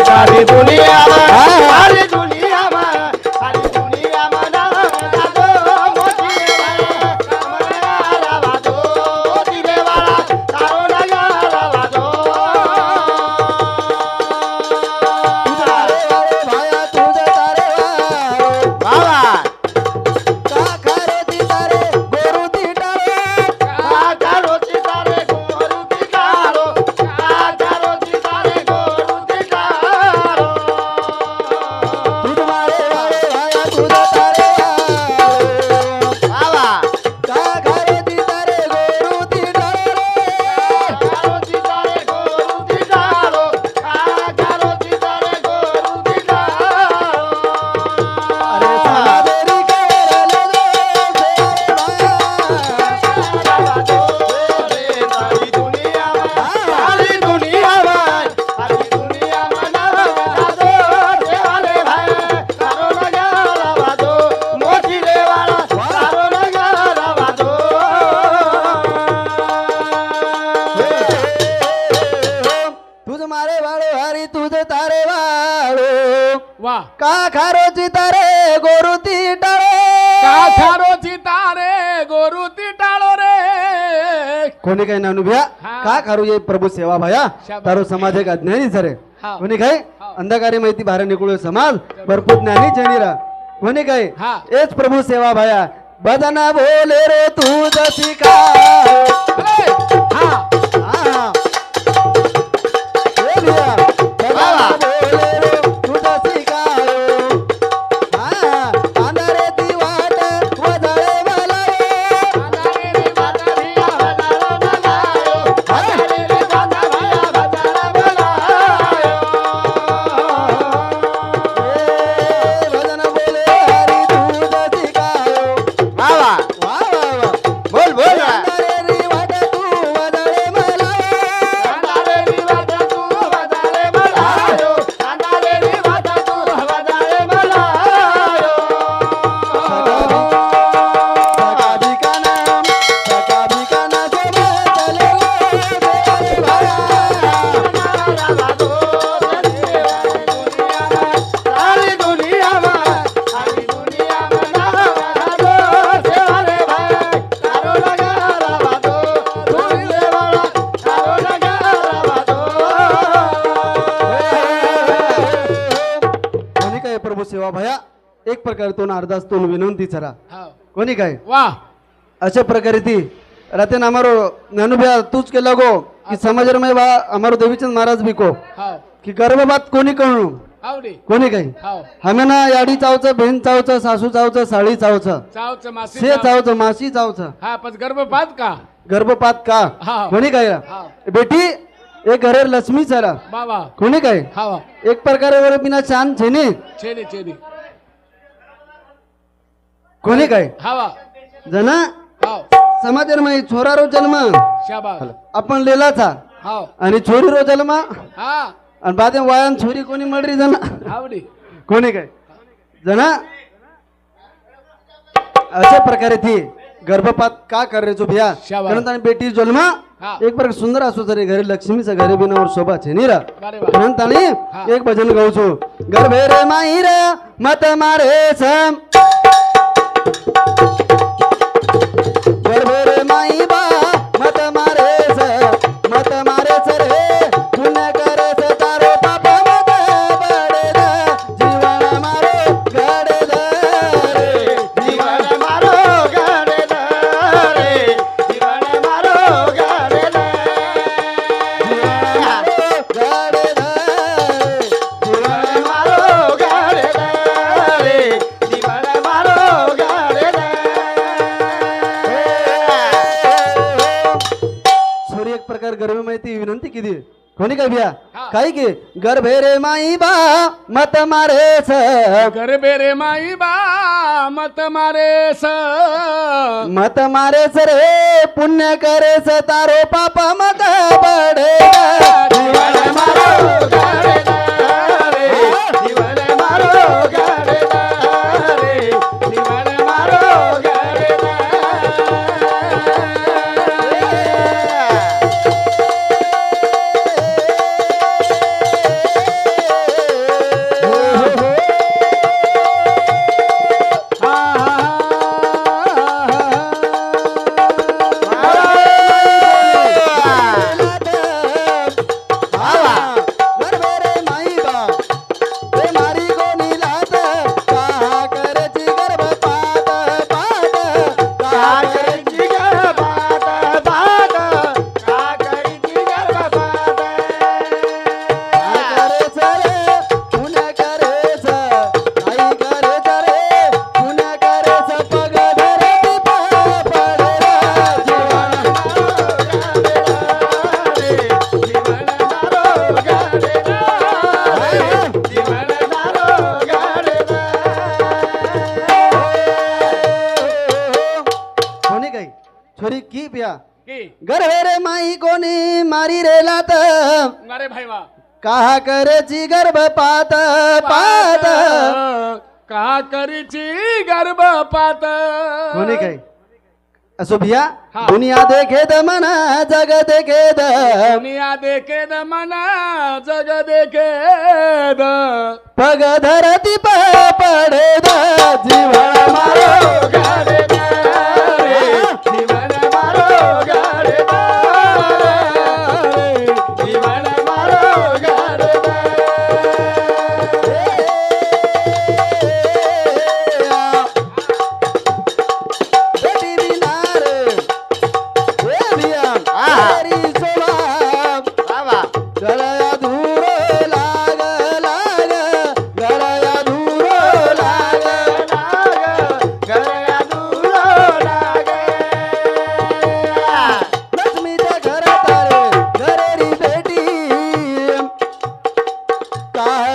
সারি দুনিয়া হ্যাঁ? कोणी काही अनुभया का करू ये प्रभू सेवा भया? तारो समाज एक अज्ञानी झरे. कोणी काय? अंधकारी माहिती बाहेर निकळू समाज. भरपूर ज्ञानी चेनीरा कोणी काय? हेच प्रभू सेवा भया. बदना बोले रे तू जशी का? एक प्रकारे तो अर्धास तो विनंती चरा. कोणी काय? वा. अशा प्रकारे ती रातेन हमारो ननुभ्या तूच के लगो की समाजर में बा हमारो देवीचंद महाराज भी को. की गर्भपात कोणी कळू कोणी काही हमें ना याडी बहन बहीण चावचं सासू चाव साळी चावचं. से चावचं मासी चावचं. गर्भपात का? गर्भपात का? कोणी काय? बेटी एक घरे लक्ष्मी चरा. कोणी काय? एक प्रकारे वर बिना छान. छेनी छेनी. कोणी काय? जना? हाव. समाधीर माई छोरारो जन्म. आपण लेलाचा. हाव. आणि छोरीरो जन्म. आणि बादे वायन छोरी कोणी मडरी जना? कोणी काय? जना? अशा प्रकारे ती गर्भपात का कर चो बिया बेटी जन्म एक प्रकार सुंदर असो तरी घरी लक्ष्मीचा घरी बिनावर शोभा छे निरा. एक भजन गाऊचो गर्भे रे माई रे मत मारे सम. गर्भे रे कर गर्भ माहिती विनंती किती कोणी काय बिया काय की गर्भे रे माई बा मत मारेस गर्भे रे माई बा मत मारेस मत मारेस रे पुण्य करेस तारो पाप मत पडे काहा करेची गर्भपात पात. का करीची गर्भपात. कोणी काय असो भिया. दुनिया देखे द मना जग देखे द. दुनिया देखे द मना जग देखे द. पग धरती प पडे द. जीवन मारो गाडे का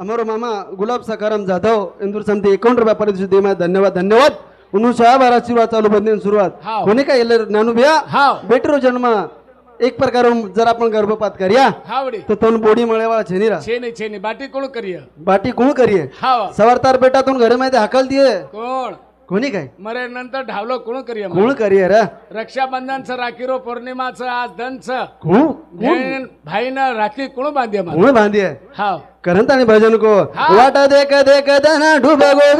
अमरो मामा गुलाब सकाराम जाधव इंदूर समिती एकावन्न रुपया परिस्थिती दे माय धन्यवाद धन्यवाद. उन्हू शहाबार आशीर्वाद चालू बंदे सुरुवात. हाव. कोणी काय येलं ज्ञानू भैया? हाव. बेटरो जन्म. एक प्रकार जर आपण गर्भपात करिया हावडी. तो तन बोडी मळेवाळा छेनीरा छेनी छेनी. बाटी कोण करिय? बाटी कुळ करिये? हाव. सवारतार बेटातून घरे माहिती हाकल दिये कोण? कोणी काय? मरे नंतर ढावलं कोण करिय कुळ करिये रे? रक्षाबंधनचं राखीरो पौर्णिमाचं आज धनचं. बहीण भाईनं राखी कोण बांधिय कुळ बांधिये? हाव. करंत आणि भजन को. हा. वाट देख देख दना डुब गो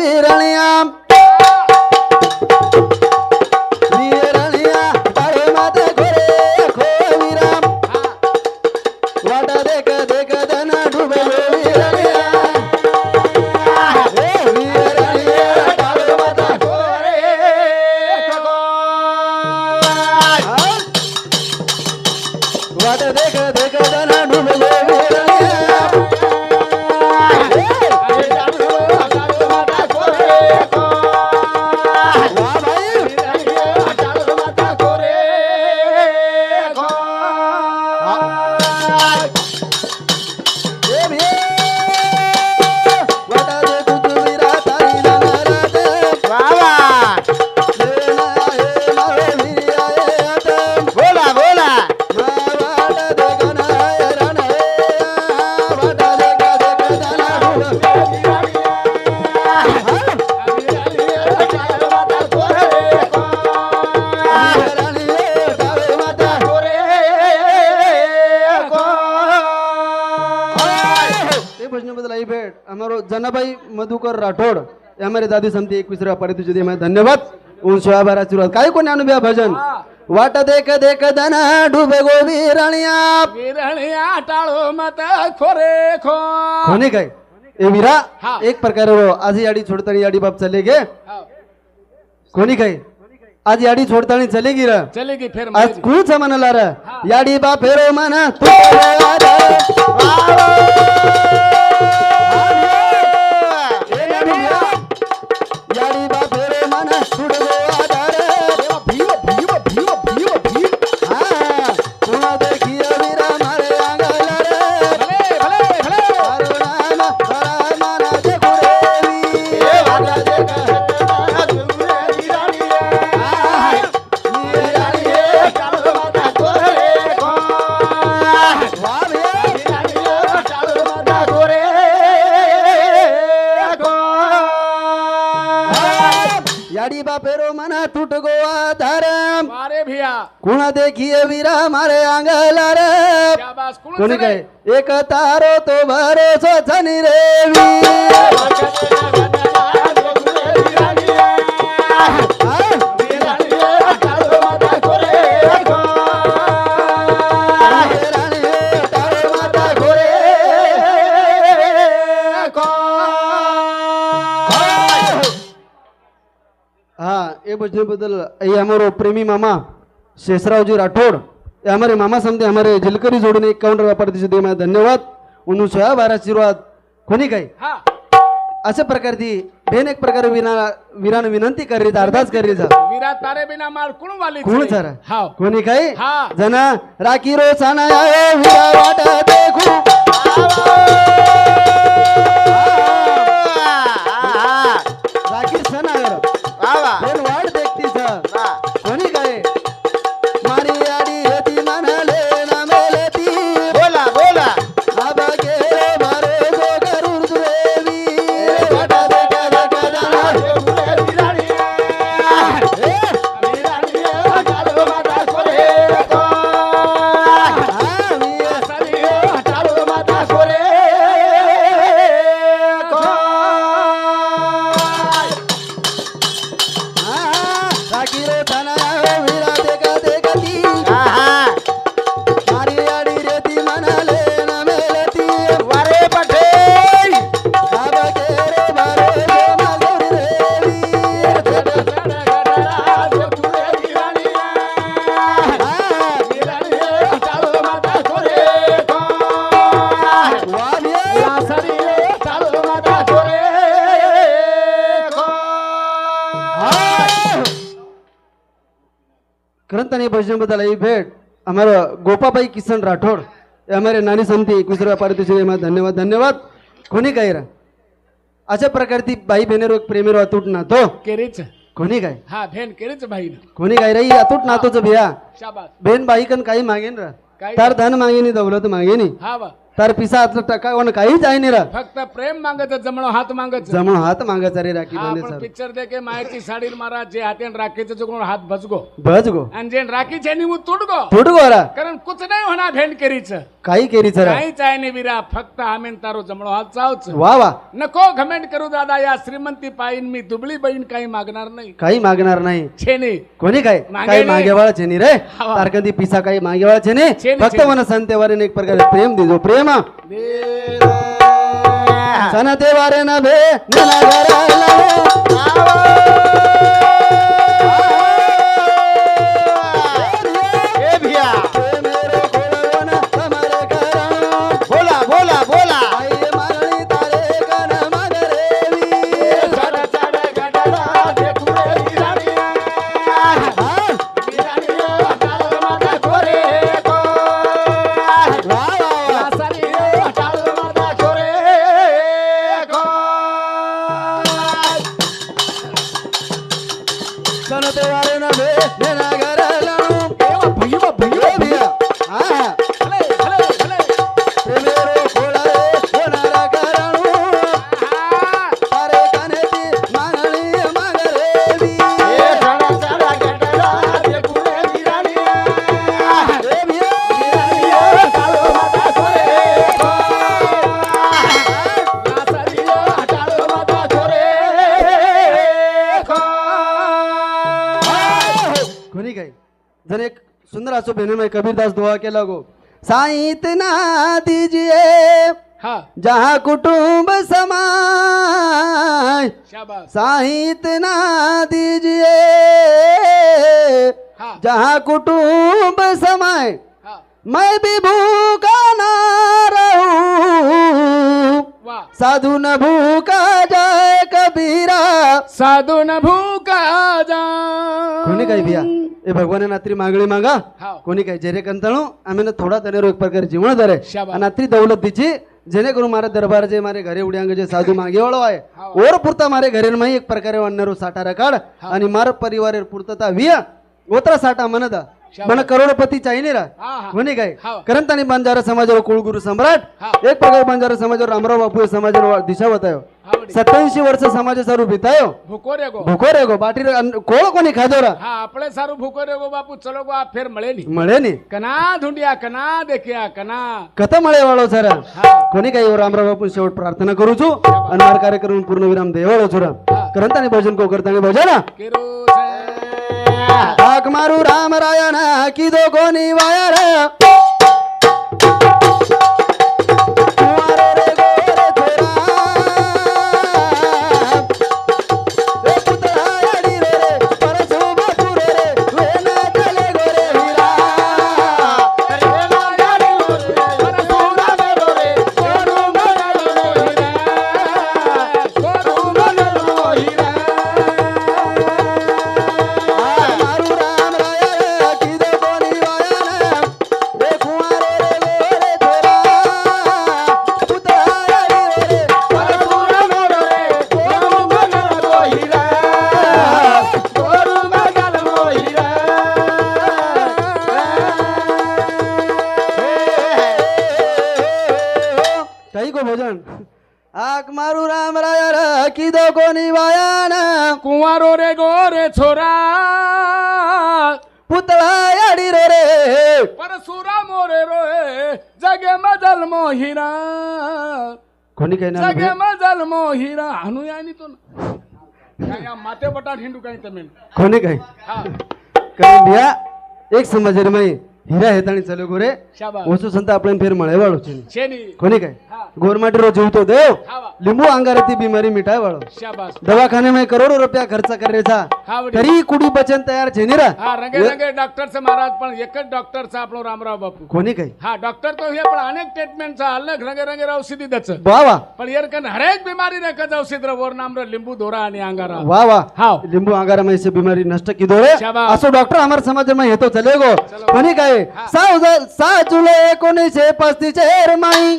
जनाबाई मधुकर राठोड यामध्ये दादी समती एकवीस रुपया पारितोषिक दिले धन्यवाद. ऊन बारा सुरुवात काय कोणी अनुभव भजन? वाट देख देख दन डुबे गो विरणिया विरणिया टाळो मत खोरे खो. कोणी काय? ए विरा एक प्रकार आज याडी छोडताना याडी बाप चले गे. कोणी काय? आज याडी छोडताना चले गी र. चले गी फेर आज कुच म्हणाला याडी बाप फेरो म्हणा तू कुणा देखिए वीरा मारे अंगला रे शाबास कोण कोणी सगळे? काय एक तारो तो भरोसा छनी रे वीर હા એ ભજન બદલ અહીં અમારો પ્રેમી મામા शेषरावजी राठोड हमारे मामा समते हमारे जिलकरी जोड़ने एक काउंटर रुपया परदेशी दे मैं धन्यवाद. उन्हू सोळा बारा आशीर्वाद. कोणी काही? प्रकार प्रकारची भेन एक प्रकार विना विरान विनंती करली जा कर रही था वीरा तारे बिना मार कुण वाली कोण सारा? हाँ कोणी काही? हाँ. जना राखी रो साना आयो विरा वाटा देखू आवो. બદલ એ ભેટ અમારા ગોપાભાઈ કિશન રાઠોડ એ અમારે નાની સમથી એકવીસ રૂપિયા પારિતોષિક એમાં ધન્યવાદ ધન્યવાદ કોની ગાય રહ્યા अशा प्रकारची बाई बहिणीवर प्रेमीवर अतूट नातो। केरीच। कोणी काय हा भेन केरीच बाई कोणी काय रही अतूट नातोच भिया। बेन भाई कन काही मांगे रा? तार धन मागेनी दौलत मागेनी। हा बा तार पिसा आतला टका कोण काहीच आहे नाही रा. फक्त प्रेम मागत जमणो हात मागत जमून हात मागायचा रे राखी बांधे आपण सर पिक्चर देखे मायाची साडी मारा जे हाते राखीचं चुकून हात भजगो. बज गो आणि जे राखीचे निमू तुटगो. तुट गोरा कारण कुछ नाही होणार भेंड केरीच काही केरी सर काहीच आहे नाही विरा फक्त आमेन तारो जमणो हात चावच. वा वा. नको घमेंट करू दादा या श्रीमंती पायीन मी दुबळी बहीण काही मागणार नाही. काही मागणार नाही. छेने. कोणी काय? मागे काही नाही. मागेवाळाचे नाही रे. हा. तारकंदी पिसा काही मागेवाळाचे नाही छे नाही, फक्त छे मन सण तेवारे एक प्रकारे प्रेम दिजो प्रेम सण तेवारे न भे नला सुंदर असो बहनों कबीरदास दुआ के लगो। साईत ना दीजिए हा। जहाँ कुटुंब समाय शाबास साहित ना दीजिए हा। जहाँ कुटुंब समाय हा। मैं भी भूखा ना रहूँ। साधु न भूखा जाए कबीरा। साधु न भूका जा कोणी काय भिया? એ ભગવાને નાત્રી માંગણી માંગા કોની કહે જેરે કંતાણો અમે થોડા તને એક પ્રકાર જીવણ ધરે નાત્રી દૌલત દીજી જેને કરું મારે દરબાર જે મારે ઘરે ઉડ્યાંગ જે સાધુ માંગે વાળો હોય ઓર પૂરતા મારે ઘરે માં એક પ્રકારે અન્નરો સાટા રકાડ અને મારા પરિવારે પૂરતા વિયા ઓતરા સાટા મને દા મને કરોડપતિ ચાહીને રા કોની કહે કરન તાની બંજારા સમાજનો કુળગુરુ સમ્રાટ એક પગાર બંજારા સમાજનો રામરાવ બાપુએ સમાજનો દિશા બતાવ્યો સત્યાવીસી વર્ષ સમાજ સારું બીતાયો ભૂકો રેગો ભૂખો રેગો બાટી રે- અન- કોળો કોની ખાધો રા હા આપણે સારું ભૂકો રેગો બાપુ ચલો ગો આ ફેર મળે ની મળે ની કના ધૂંડિયા કના દેખ્યા કના કથા મળે વાળો છે રા હા કોની કઈ રામરાવ બાપુ શેવટ પ્રાર્થના કરું છું અને મારા કાર્યક્રમ પૂર્ણ વિરામ દેવાળો છું રા હા. કરંતાની ભજન કો કરતાની ભજન કેરો છે હાક મારું રામ રાયણ કીધો કોની વાયર छोरा। पुतळा याडी रो रे। परशुरा मोरे रोय जगे मजल मोहिरा। कोणी काय नाही जगे मजल मोहिरा हनु यानी तो. माते बटा हिंडू काही तमेल कोणी काही? काय भैया एक समज रे माई. हिरा हेत आणि चले गोरे ओसू संत आपण फेर मळे वाळो कोणी काय? गोरमाटी रोज जेवतो देव. लिंबू अंगारती बिमारी मिटाय वाळो दवाखाने मे करोडो रुपया खर्च करायचा. तरी कुडी बचन तयार छे ने डॉक्टर चा महाराज पण एकच डॉक्टर चा आपलो रामराव बापू. कोणी काय? हा डॉक्टर तो हे पण अनेक ट्रीटमेंट चा अलग रंगे रंगे राव सिद्धी दच वा. पण यार कन हरेक बिमारी ने कज औषध रोर नाम रो लिंबू दोरा आणि अंगारा. वा वा. हा लिंबू अंगारा मे से बिमारी नष्ट की दोरे. असो डॉक्टर अमर समाज मे येतो चले गो. कोणी काय? चलेगो कोणी काय साव सा जुलै एकोणीसशे पस्तीस माई.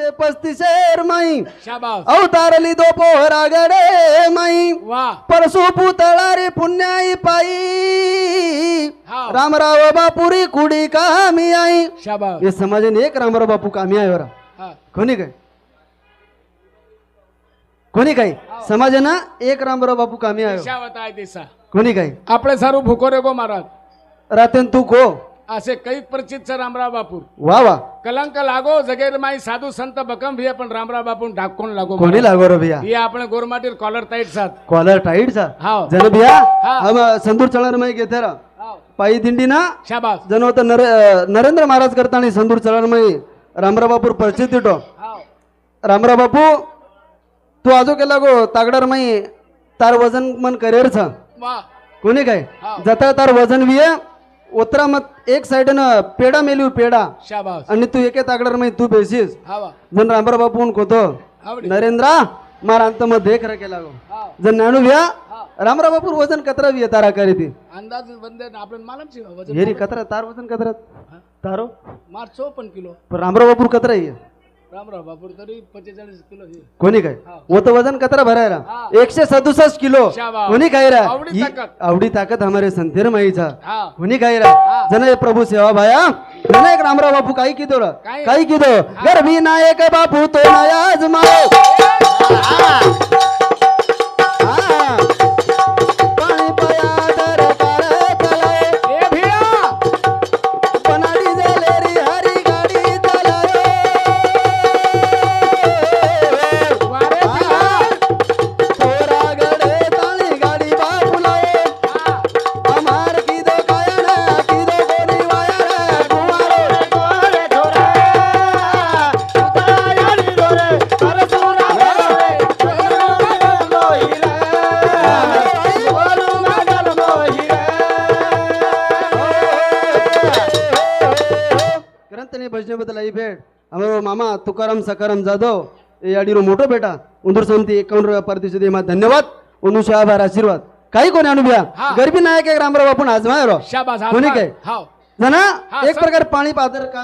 एकोणीसशे पस्तीस शेर माई શાબાશ अवतार લીધો પોહરા ગડે માઈ વાહ પરસુ પુતળા રે પુણ્યાઈ પાઈ હા. રામરાવ બાપુરી કુડી કામી आई શાબાશ એ સમાજને એક રામરાવ બાપુ કામી આવ્યો રા હા કોની કઈ કોની કઈ સમાજના એક રામરાવ બાપુ કામી આવ્યો દિશા બતાય દિશા કોની કઈ આપણે સારું ભૂકો રેગો મહારાજ રાતે તું કો असे कई परिचित छ रामराव बापू वा वा. कलंक लागो जगेर माई साधू संत बकम भी पण रामराव बापू डाकून लागो कोणी लागो रे भैया? ये आपण गोरमाटीर कॉलर टाईट साथ कॉलर टाईट सा? हा जन भैया? हम संदूर चळण माई घेते रा. पायी दिंडी ना? शाबास. जन होता नर, नरेंद्र महाराज करता आणि संदूर चळण माई रामराव बापूर परिचित दिटो रामराव बापू तू आजो केला गो तागडार माई तार वजन मन करेर छ कोणी काय? जता तार वजन विये ओतरा मत एक साइडन पेडा मेलू पेडा शाबाश आणि तू एके तागडरमध्ये तू बेसीस हवा जण रामबर बापू कोतो तो नरेंद्रा मार अंत मत देख रखे लागो हाव. जण नाणू भ्या रामरा बापूर वजन कतरा भी तारा करी ती. अंदाज बंदे आपण मालम छे वजन हेरी कतरा तार वजन कतरा तारो. मार चौपन्न किलो. पण रामरा बापूर कतरा ही आहे. राम राम बापूर तरी पंचेचाळीस किलो हे. कोणी काय? होतं वजन कतरा भरायला. हा. एकशे सदुसष्ट किलो. शाबास. कोणी काय रा? आवडी ही- ताकद. आवडी ताकद हमारे संतेर माईचा. हा. कोणी काय रा? जन हे प्रभु सेवा भाया. जन एक रामराव बापू काही किदो रा? काही किदो गर्भी नायक बापू तो नया आजमाओ સૌરામ सकाराम जाधव એ યાડીનો મોટો બેટા ઉંદર સંતી એકાવન રૂપિયા પરદેશ એમાં धन्यवाद ઉનું आभार आशीर्वाद काही कोणी अनुभव गरबी नायक एक रामराव आपण आजमायरो कोणी काय ना एक प्रकार पाणी पादर का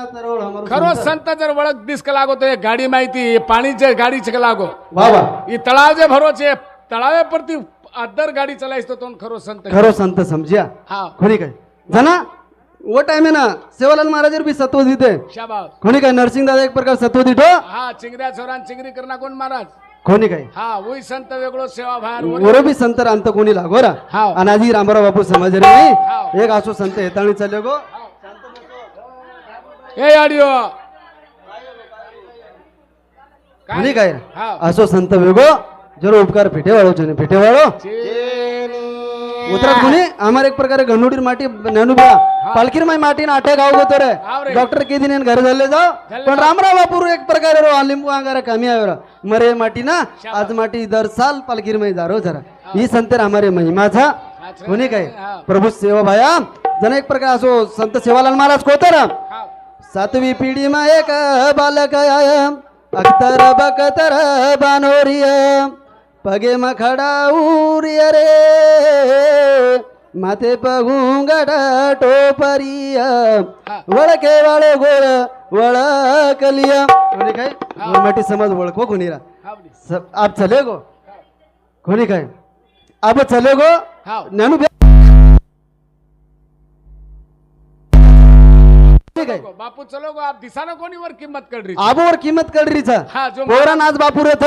खरो संत जर वळख दिसक लागो तो गाडी माहिती पाणी जे गाडी छक लागो वा तळाव जे भरो तळावे परती अदर गाडी चलायस तो तो खरो संत खरो संत समजा हा कोणी काय जना वो टाइम आहे ना सेवालाल महाराजर बी सत्व देते कोणी काय नरसिंग दादा एक प्रकार सत्व दिठो हा चिंगऱ्या चोरान चिंगरी करणा कोण महाराज? कोणी काय हा वही संत वेगळो सेवा बाहेर वरो बी संत अंत कोणी लागोरा हाव. आणि आधी रामराव बापू समाज नाही. एक असो संत हेताळी चालले गो. ए आडिओ कोणी काय हा असो संत वेगो जरो उपकार फेटे वाळो छे फेटे वाळो कोणी आम्हाला एक प्रकारे घनुडीर माटी नेनुब्या पालखीर माई माटी ना आठे गाव गोतो रे. रे. डॉक्टर के दिन घर झाले झाले पण रामराव बापूर एक प्रकारे रो लिंबू अंगारा कमी आवर मरे माटी ना आज माटी दर साल पालखीर मै जारो जरा. ही संतेर हमारे महिमाचा अच्छा. कोणी काय. प्रभू सेवा भाया. जण एक प्रकार असो संत सेवालाल महाराज कोतर सातवी पिढी मा एक बालक आय अख्तर बकतर बानोरिय पगे मखडा उरिय रे माथे पगुंगड टोपरिय। वळके वाळे गोळ वळकलिय कोणी काय गोरमाटी समाज ओळखो कोणी रा आप चले गो? कोणी काय आप चले गो? हाव. ज्ञानू काय बापू चलो गो आप दिसाना कोणी वर किंमत कळरी आबोवर किंमत कळरीचा. हा जो पोरा नाच बापूर येत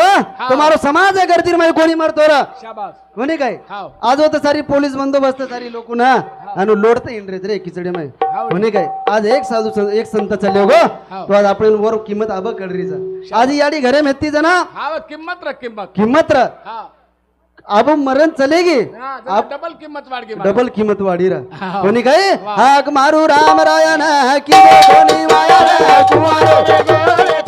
तुम्हारो समाज आहे गर्दीरमध्ये कोणी मरतो रा? शाबास. कोणी काय? आज होत सारी पोलीस बंदोबस्त सारी लोक ना आणि लोडत इंद्रेत रे खिचडी माय कोणी काय? आज एक साधू एक संत चालले गो. हाव. तो आज आपण वर किंमत आब कळरीचा. आज याडी घरे मेहती जना हाव किंमत र किंमत. किंमत र. हा आब मरण चलेगी जरा डबल किंमत वाढगी. डबल किंमत वाढी रा हाव. कोणी काय वा. हाक मारू राम रायन की कोणी वाया रे कुंवारो.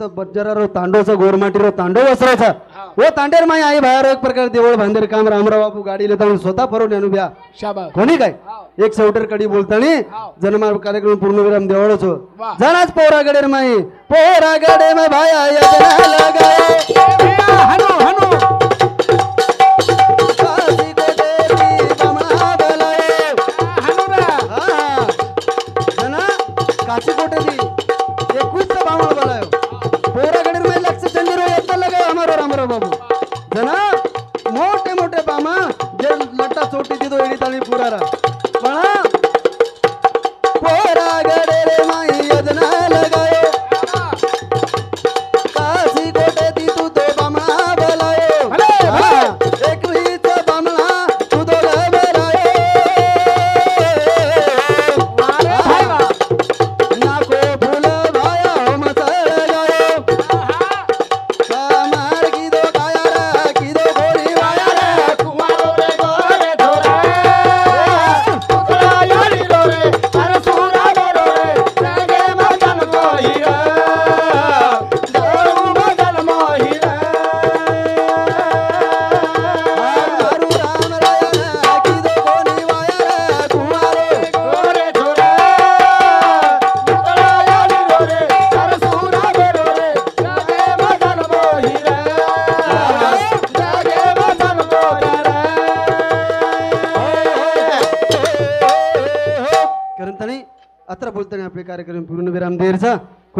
तर बज्जारारो तांडोचा गोरमाटीरो तांडो वसरायचा. ओ तांडेर माई आई बाहेर एक प्रकार देवळ भांडेर काम रामराव बापू गाडीला जाऊन स्वतः फरवून आणू कोणी काय? एक सवटर कडी बोलताना जन्मा कार्यक्रम पूर्णविराम देवळच हो जाणाच पोरागडेर माई. पोरागडे मा भाया लगाय हनु हनु.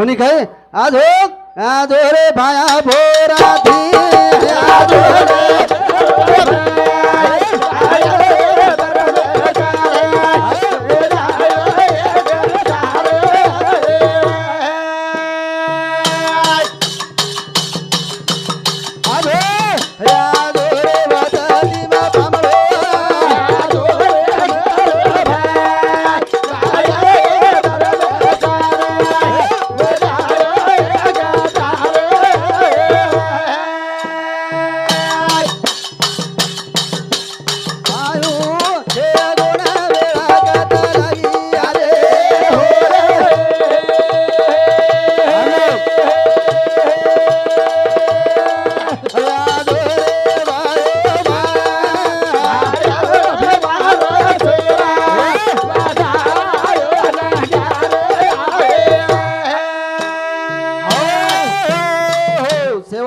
कोणी काय आज हो